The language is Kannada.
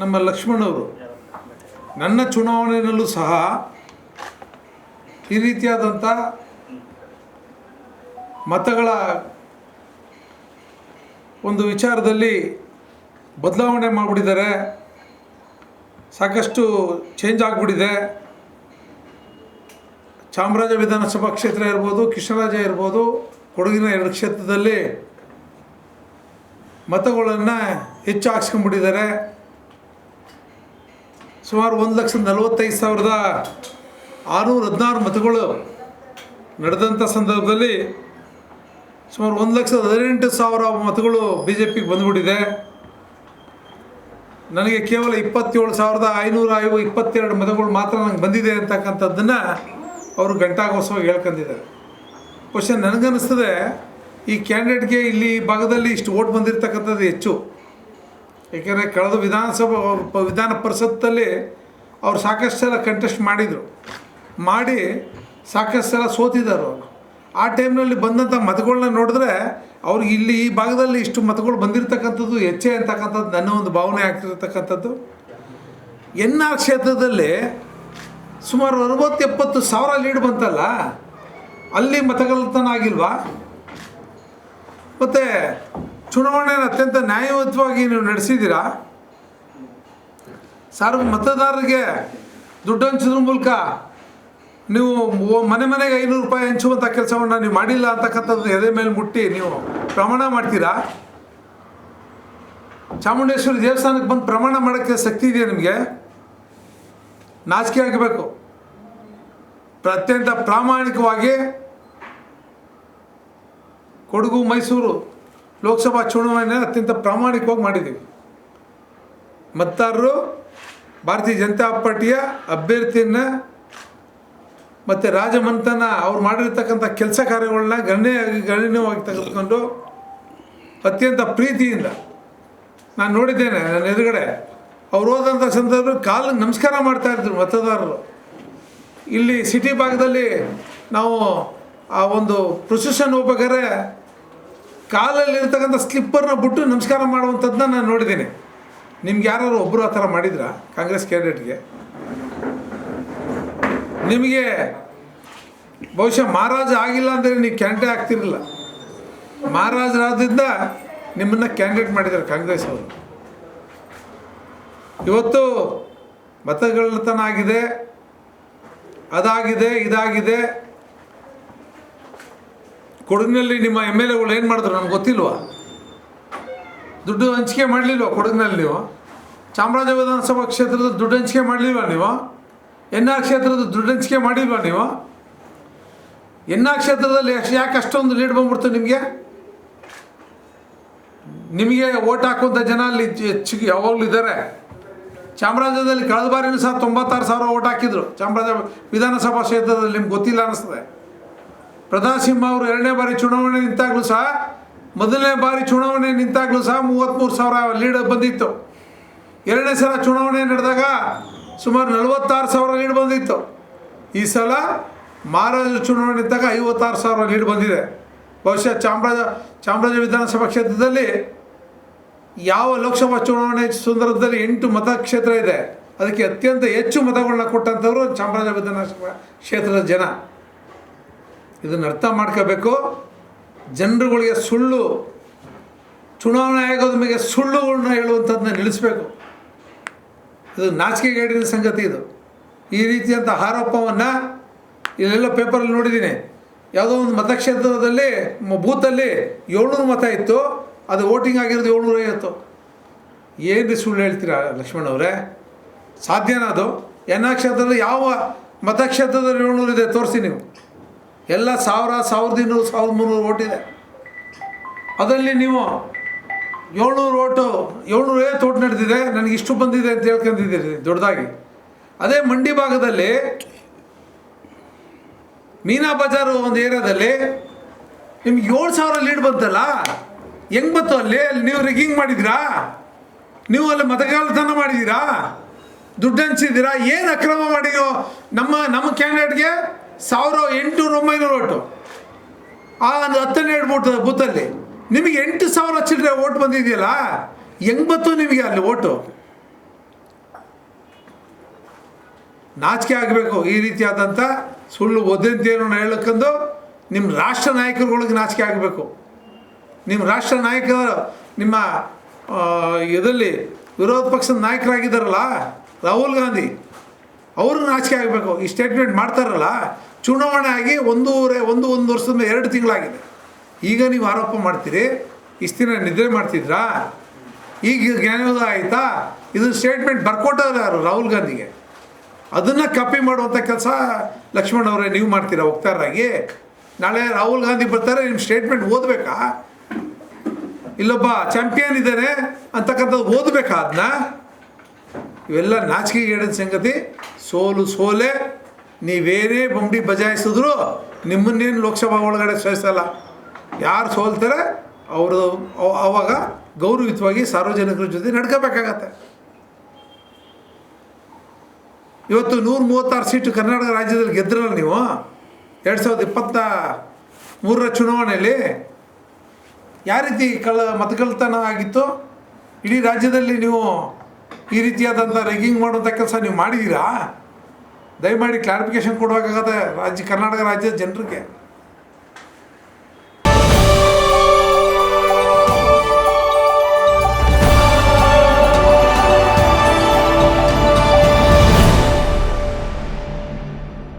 ನಮ್ಮ ಲಕ್ಷ್ಮಣವರು ನನ್ನ ಚುನಾವಣೆಯಲ್ಲೂ ಸಹ ಈ ರೀತಿಯಾದಂಥ ಮತಗಳ ಒಂದು ವಿಚಾರದಲ್ಲಿ ಬದಲಾವಣೆ ಮಾಡಿಬಿಟ್ಟಿದ್ದಾರೆ. ಸಾಕಷ್ಟು ಚೇಂಜ್ ಆಗಿಬಿಟ್ಟಿದೆ. ಚಾಮರಾಜ ವಿಧಾನಸಭಾ ಕ್ಷೇತ್ರ ಇರ್ಬೋದು, ಕೃಷ್ಣರಾಜ ಇರ್ಬೋದು, ಕೊಡಗಿನ ಎರಡು ಕ್ಷೇತ್ರದಲ್ಲಿ ಮತಗಳನ್ನು ಹೆಚ್ಚು ಹಾಕ್ಸ್ಕೊಂಡ್ಬಿಟ್ಟಿದ್ದಾರೆ ಸುಮಾರು ಒಂದು ಲಕ್ಷದ ನಲವತ್ತೈದು ಸಾವಿರದ ಆರುನೂರ ಹದಿನಾರು ಮತಗಳು ನಡೆದಂಥ ಸಂದರ್ಭದಲ್ಲಿ ಸುಮಾರು ಒಂದು ಲಕ್ಷದ ಹದಿನೆಂಟು ಸಾವಿರ ಮತಗಳು ಬಿ ಜೆ ಪಿಗೆ ಬಂದುಬಿಟ್ಟಿದೆ. ನನಗೆ ಕೇವಲ ಇಪ್ಪತ್ತೇಳು ಸಾವಿರದ ಐನೂರ ಐವ ಇಪ್ಪತ್ತೆರಡು ಮತಗಳು ಮಾತ್ರ ನನಗೆ ಬಂದಿದೆ ಅಂತಕ್ಕಂಥದ್ದನ್ನು ಅವರು ಗಂಟಾಗೋತ್ಸವ ಹೇಳ್ಕೊಂಡಿದ್ದಾರೆ ಕ್ವಶನ್ ನನಗನ್ನಿಸ್ತದೆ, ಈ ಕ್ಯಾಂಡಿಡೇಟ್ಗೆ ಇಲ್ಲಿ ಭಾಗದಲ್ಲಿ ಇಷ್ಟು ಓಟ್ ಬಂದಿರತಕ್ಕಂಥದ್ದು ಹೆಚ್ಚು. ಏಕೆಂದರೆ ಕಳೆದ ವಿಧಾನಸಭಾ, ವಿಧಾನ ಪರಿಷತ್ತಲ್ಲಿ ಅವ್ರು ಸಾಕಷ್ಟು ಸಲ ಕಂಟೆಸ್ಟ್ ಮಾಡಿದರು. ಮಾಡಿ ಸಾಕಷ್ಟು ಸಲ ಸೋತಿದ್ದಾರೆ ಅವರು. ಆ ಟೈಮ್ನಲ್ಲಿ ಬಂದಂಥ ಮತಗಳನ್ನ ನೋಡಿದ್ರೆ ಅವ್ರಿಗೆ ಇಲ್ಲಿ ಈ ಭಾಗದಲ್ಲಿ ಇಷ್ಟು ಮತಗಳು ಬಂದಿರತಕ್ಕಂಥದ್ದು ಹೆಚ್ಚೇ ಅಂತಕ್ಕಂಥದ್ದು ನನ್ನ ಒಂದು ಭಾವನೆ ಆಗ್ತಿರ್ತಕ್ಕಂಥದ್ದು. ಎನ್ ಆರ್ ಕ್ಷೇತ್ರದಲ್ಲಿ ಸುಮಾರು ಅರವತ್ತು ಎಪ್ಪತ್ತು ಸಾವಿರ ಲೀಡ್ ಬಂತಲ್ಲ, ಅಲ್ಲಿ ಮತಗಳ್ತನ ಆಗಿಲ್ವಾ? ಮತ್ತು ಚುನಾವಣೆಯನ್ನು ಅತ್ಯಂತ ನ್ಯಾಯಯುತವಾಗಿ ನೀವು ನಡೆಸಿದ್ದೀರಾ? ಸಾರ್ ಮತದಾರರಿಗೆ ದುಡ್ಡು ಹಂಚೋದ್ರ ಮೂಲಕ ನೀವು ಮನೆ ಮನೆಗೆ ಐನೂರು ರೂಪಾಯಿ ಹಂಚುವಂಥ ಕೆಲಸವನ್ನು ನೀವು ಮಾಡಿಲ್ಲ ಅಂತಕ್ಕಂಥದ್ದು ಎದೆ ಮೇಲೆ ಮುಟ್ಟಿ ನೀವು ಪ್ರಮಾಣ ಮಾಡ್ತೀರಾ? ಚಾಮುಂಡೇಶ್ವರಿ ದೇವಸ್ಥಾನಕ್ಕೆ ಬಂದು ಪ್ರಮಾಣ ಮಾಡೋಕ್ಕೆ ಶಕ್ತಿ ಇದೆಯಾ ನಿಮಗೆ? ನಾಚಿಕೆ ಆಗಬೇಕು. ಅತ್ಯಂತ ಪ್ರಾಮಾಣಿಕವಾಗಿ ಕೊಡಗು, ಮೈಸೂರು ಲೋಕಸಭಾ ಚುನಾವಣೆ ಅತ್ಯಂತ ಪ್ರಾಮಾಣಿಕವಾಗಿ ಮಾಡಿದ್ದೀವಿ. ಮತದಾರರು ಭಾರತೀಯ ಜನತಾ ಪಾರ್ಟಿಯ ಅಭ್ಯರ್ಥಿಯನ್ನ ಮತ್ತು ರಾಜಮಂತನ ಅವ್ರು ಮಾಡಿರ್ತಕ್ಕಂಥ ಕೆಲಸ ಕಾರ್ಯಗಳನ್ನ ಗಣ್ಯ ಗಣನೀಯವಾಗಿ ತೆಗೆದುಕೊಂಡು ಅತ್ಯಂತ ಪ್ರೀತಿಯಿಂದ ನಾನು ನೋಡಿದ್ದೇನೆ ನನ್ನ ಎದುರುಗಡೆ. ಅವ್ರು ಹೋದಂಥ ಸಂದರ್ಭದಲ್ಲಿ ಕಾಲು ನಮಸ್ಕಾರ ಮಾಡ್ತಾ ಇದ್ರು ಮತದಾರರು. ಇಲ್ಲಿ ಸಿಟಿ ಭಾಗದಲ್ಲಿ ನಾವು ಆ ಒಂದು ಪ್ರೊಸೆಷನ್ ಹೋಗ್ಬೇಕಾದ್ರೆ ಕಾಲಲ್ಲಿ ಇರ್ತಕ್ಕಂಥ ಸ್ಲಿಪ್ಪರ್ನ ಬಿಟ್ಟು ನಮಸ್ಕಾರ ಮಾಡುವಂಥದ್ದನ್ನ ನಾನು ನೋಡಿದ್ದೀನಿ. ನಿಮ್ಗೆ ಯಾರು ಒಬ್ಬರು ಆ ಥರ ಮಾಡಿದ್ರಾ ಕಾಂಗ್ರೆಸ್ ಕ್ಯಾಂಡಿಡೇಟ್ಗೆ? ನಿಮಗೆ ಬಹುಶಃ ಮಹಾರಾಜ ಆಗಿಲ್ಲ ಅಂದರೆ ನೀವು ಕ್ಯಾಂಡಿಡೇಟ್ ಆಗ್ತಿರಲಿಲ್ಲ. ಮಹಾರಾಜರಾದ್ರಿಂದ ನಿಮ್ಮನ್ನು ಕ್ಯಾಂಡಿಡೇಟ್ ಮಾಡಿದ್ದಾರೆ ಕಾಂಗ್ರೆಸ್ ಅವರು. ಇವತ್ತು ಮತಗಳತನ ಆಗಿದೆ, ಅದಾಗಿದೆ, ಇದಾಗಿದೆ. ಕೊಡಗಿನಲ್ಲಿ ನಿಮ್ಮ ಎಂ ಎಲ್ ಎಗಳು ಏನು ಮಾಡಿದ್ರು ನಮ್ಗೆ ಗೊತ್ತಿಲ್ವಾ? ದುಡ್ಡು ಹಂಚಿಕೆ ಮಾಡಲಿಲ್ವಾ ಕೊಡಗಿನಲ್ಲಿ ನೀವು? ಚಾಮರಾಜ ವಿಧಾನಸಭಾ ಕ್ಷೇತ್ರದ ದುಡ್ಡು ಹಂಚಿಕೆ ಮಾಡಲಿಲ್ವಾ ನೀವು? ಎನ್ ಆರ್ ಕ್ಷೇತ್ರದ ದುಡ್ಡು ಹಂಚಿಕೆ ಮಾಡಿಲ್ವಾ ನೀವು? ಎನ್ ಆರ್ ಕ್ಷೇತ್ರದಲ್ಲಿ ಯಾಕೆ ಅಷ್ಟೊಂದು ಲೀಡ್ ಬಂದ್ಬಿಡ್ತು ನಿಮಗೆ? ನಿಮಗೆ ಓಟ್ ಹಾಕುವಂಥ ಜನ ಅಲ್ಲಿ ಹೆಚ್ಚಿಗೆ ಯಾವಾಗಲೂ ಇದ್ದಾರೆ. ಚಾಮರಾಜದಲ್ಲಿ ಕಳೆದ ಬಾರಿನೂ ಸಹ ತೊಂಬತ್ತಾರು ಸಾವಿರ ಓಟ್ ಹಾಕಿದ್ರು. ಚಾಮರಾಜ ವಿಧಾನಸಭಾ ಕ್ಷೇತ್ರದಲ್ಲಿ ನಿಮ್ಗೆ ಗೊತ್ತಿಲ್ಲ ಅನ್ನಿಸ್ತದೆ ಪ್ರತಾಪ್ ಅವರು ಎರಡನೇ ಬಾರಿ ಚುನಾವಣೆ ನಿಂತಾಗಲೂ ಸಹ, ಮೊದಲನೇ ಬಾರಿ ಚುನಾವಣೆ ನಿಂತಾಗಲೂ ಸಹ ಮೂವತ್ತ್ಮೂರು ಸಾವಿರ ಲೀಡ್ ಬಂದಿತ್ತು. ಎರಡನೇ ಸಲ ಚುನಾವಣೆ ನಡೆದಾಗ ಸುಮಾರು ನಲವತ್ತಾರು ಸಾವಿರ ಲೀಡ್ ಬಂದಿತ್ತು. ಈ ಸಲ ಮಹಾರಾಜ ಚುನಾವಣೆ ನಿಂತಾಗ ಐವತ್ತಾರು ಸಾವಿರ ಲೀಡ್ ಬಂದಿದೆ. ಬಹುಶಃ ಚಾಮರಾಜ ಚಾಮರಾಜ ವಿಧಾನಸಭಾ ಕ್ಷೇತ್ರದಲ್ಲಿ ಯಾವ ಲೋಕಸಭಾ ಚುನಾವಣೆ ಸಂದರ್ಭದಲ್ಲಿ ಎಂಟು ಮತಕ್ಷೇತ್ರ ಇದೆ, ಅದಕ್ಕೆ ಅತ್ಯಂತ ಹೆಚ್ಚು ಮತಗಳನ್ನ ಕೊಟ್ಟಂಥವರು ಚಾಮರಾಜ ವಿಧಾನಸಭಾ ಕ್ಷೇತ್ರದ ಜನ. ಇದನ್ನು ಅರ್ಥ ಮಾಡ್ಕೋಬೇಕು. ಜನರುಗಳಿಗೆ ಸುಳ್ಳು, ಚುನಾವಣಾ ಆಯೋಗದ ಮೇಲೆ ಸುಳ್ಳುಗಳನ್ನ ಹೇಳುವಂಥದ್ದನ್ನ ನಿಲ್ಲಿಸಬೇಕು. ಇದು ನಾಚಿಕೆಗೇಡಿನ ಸಂಗತಿ ಇದು. ಈ ರೀತಿಯಂಥ ಆರೋಪವನ್ನು ಇಲ್ಲೆಲ್ಲ ಪೇಪರಲ್ಲಿ ನೋಡಿದ್ದೀನಿ. ಯಾವುದೋ ಒಂದು ಮತಕ್ಷೇತ್ರದಲ್ಲಿ ಬೂತಲ್ಲಿ ಏಳ್ನೂರು ಮತ ಇತ್ತು. ಅದು ವೋಟಿಂಗ್ ಆಗಿರೋದು ಏಳ್ನೂರ ಐವತ್ತು. ಏನು ಸುಳ್ಳು ಹೇಳ್ತೀರಾ ಲಕ್ಷ್ಮಣ್ ಅವರೇ? ಸಾಧ್ಯನಾ ಅದು? ಎನ್ನ ಕ್ಷೇತ್ರದಲ್ಲಿ ಯಾವ ಮತಕ್ಷೇತ್ರದಲ್ಲಿ ಏಳ್ನೂರು ಇದೆ? ತೋರಿಸಿ ನೀವು. ಎಲ್ಲ ಸಾವಿರ ಸಾವಿರದ ಇನ್ನೂರು ಸಾವಿರದ ಮುನ್ನೂರು ಓಟ್ ಇದೆ. ಅದರಲ್ಲಿ ನೀವು ಏಳ್ನೂರು ಓಟು ಏಳ್ನೂರು ಐವತ್ತು ಓಟ್ ನಡೆದಿದೆ, ನನಗೆ ಇಷ್ಟು ಬಂದಿದೆ ಅಂತ ಹೇಳ್ಕೊಂಡಿದ್ದೀರಿ ದೊಡ್ಡದಾಗಿ. ಅದೇ ಮಂಡಿ ಭಾಗದಲ್ಲಿ ಮೀನಾ ಬಜಾರು ಒಂದು ಏರಿಯಾದಲ್ಲಿ ನಿಮ್ಗೆ ಏಳು ಸಾವಿರ ಲೀಡ್ ಬಂತಲ್ಲ, ಹೆಂಗ್ ಬಂತು ಅಲ್ಲಿ? ಅಲ್ಲಿ ನೀವು ರಿಗ್ಗಿಂಗ್ ಮಾಡಿದ್ದೀರಾ? ನೀವು ಅಲ್ಲಿ ಮತಗಾಲತನ ಮಾಡಿದ್ದೀರಾ? ದುಡ್ಡು ಹಂಚಿದ್ದೀರಾ? ಏನು ಅಕ್ರಮ ಮಾಡಿದೋ ನಮ್ಮ ನಮ್ಮ ಕ್ಯಾಂಡಿಡೇಟ್ಗೆ? ಸಾವಿರ ಎಂಟುನೂರ ಒಂಬೈನೂರು ಓಟು. ಆ ಒಂದು ಹತ್ತನ್ನೆರಡು ಬೂಟ್ ಬೂತಲ್ಲಿ. ನಿಮಗೆ ಎಂಟು ಸಾವಿರ ಚಿಲ್ಲರೆ ಓಟ್ ಬಂದಿದೆಯಲ್ಲ ಬಂತು ನಿಮಗೆ ಅಲ್ಲಿ ಓಟು. ನಾಚಿಕೆ ಆಗಬೇಕು ಈ ರೀತಿಯಾದಂಥ ಸುಳ್ಳು ವದಂತಿಯನ್ನು ಹೇಳಕ್ಕಂದು ನಿಮ್ಮ ರಾಷ್ಟ್ರ ನಾಯಕರುಗಳಿಗೆ ನಾಚಿಕೆ ಆಗಬೇಕು. ನಿಮ್ಮ ರಾಷ್ಟ್ರ ನಾಯಕರು ನಿಮ್ಮ ಇದರಲ್ಲಿ ವಿರೋಧ ಪಕ್ಷದ ನಾಯಕರಾಗಿದ್ದಾರಲ್ಲ, ರಾಹುಲ್ ಗಾಂಧಿ, ಅವರು ನಾಚಿಕೆ ಆಗಬೇಕು. ಈ ಸ್ಟೇಟ್ಮೆಂಟ್ ಮಾಡ್ತಾರಲ್ಲ ಚುನಾವಣೆ ಆಗಿ ಒಂದೂವರೆ, ಒಂದು ಒಂದು ವರ್ಷದ ಮೇಲೆ ಎರಡು ತಿಂಗಳಾಗಿದೆ. ಈಗ ನೀವು ಆರೋಪ ಮಾಡ್ತೀರಿ, ಇಷ್ಟು ದಿನ ನಿದ್ರೆ ಮಾಡ್ತಿದ್ರಾ? ಈಗ ಜ್ಞಾನೋದಯ ಆಯಿತಾ? ಇದು ಸ್ಟೇಟ್ಮೆಂಟ್ ಬರ್ಕೊಟ್ಟವ್ರು ಯಾರು? ರಾಹುಲ್ ಗಾಂಧಿಗೆ. ಅದನ್ನು ಕಾಪಿ ಮಾಡುವಂಥ ಕೆಲಸ ಲಕ್ಷ್ಮಣ್ ಅವರೇ, ನೀವು ಮಾಡ್ತೀರಾ ವಕ್ತಾರರಾಗಿ? ನಾಳೆ ರಾಹುಲ್ ಗಾಂಧಿ ಬರ್ತಾರೆ ನಿಮ್ಮ ಸ್ಟೇಟ್ಮೆಂಟ್ ಓದಬೇಕಾ? ಇಲ್ಲೊಬ್ಬ ಚಾಂಪಿಯನ್ ಇದ್ದಾನೆ ಅಂತಕ್ಕಂಥದ್ದು ಓದಬೇಕಾ ಅದನ್ನ ಇವೆಲ್ಲ ನಾಚಿಕೆಗೇಡಿದ ಸಂಗತಿ. ಸೋಲು ಸೋಲೆ. ನೀವೇನೇ ಬಂಬಡಿ ಬಜಾಯಿಸಿದ್ರು ನಿಮ್ಮನ್ನೇನು ಲೋಕಸಭಾ ಒಳಗಡೆ ಸೇರಿಸಲ್ಲ ಯಾರು ಸೋಲ್ತಾರೆ ಅವರು ಅವಾಗ ಗೌರವಯುತವಾಗಿ ಸಾರ್ವಜನಿಕರ ಜೊತೆ ನಡ್ಕೋಬೇಕಾಗತ್ತೆ. ಇವತ್ತು ನೂರ ಮೂವತ್ತಾರು ಸೀಟು ಕರ್ನಾಟಕ ರಾಜ್ಯದಲ್ಲಿ ಗೆದ್ರಲ್ಲ ನೀವು? ಎರಡು ಸಾವಿರದ ಇಪ್ಪತ್ತ ಮೂರರ ಚುನಾವಣೆಯಲ್ಲಿ ಯಾವ ರೀತಿ ಕಳ ಮತಗಳ್ತನ ಆಗಿತ್ತು? ಇಡೀ ರಾಜ್ಯದಲ್ಲಿ ನೀವು ಈ ರೀತಿಯಾದಂಥ ರೆಗ್ಗಿಂಗ್ ಮಾಡುವಂಥ ಕೆಲಸ ನೀವು ಮಾಡಿದ್ದೀರಾ? ದಯಮಾಡಿ ಕ್ಲಾರಿಫಿಕೇಶನ್ ಕೊಡಬೇಕಾಗತ್ತೆ ರಾಜ್ಯ ಕರ್ನಾಟಕ ರಾಜ್ಯದ ಜನರಿಗೆ.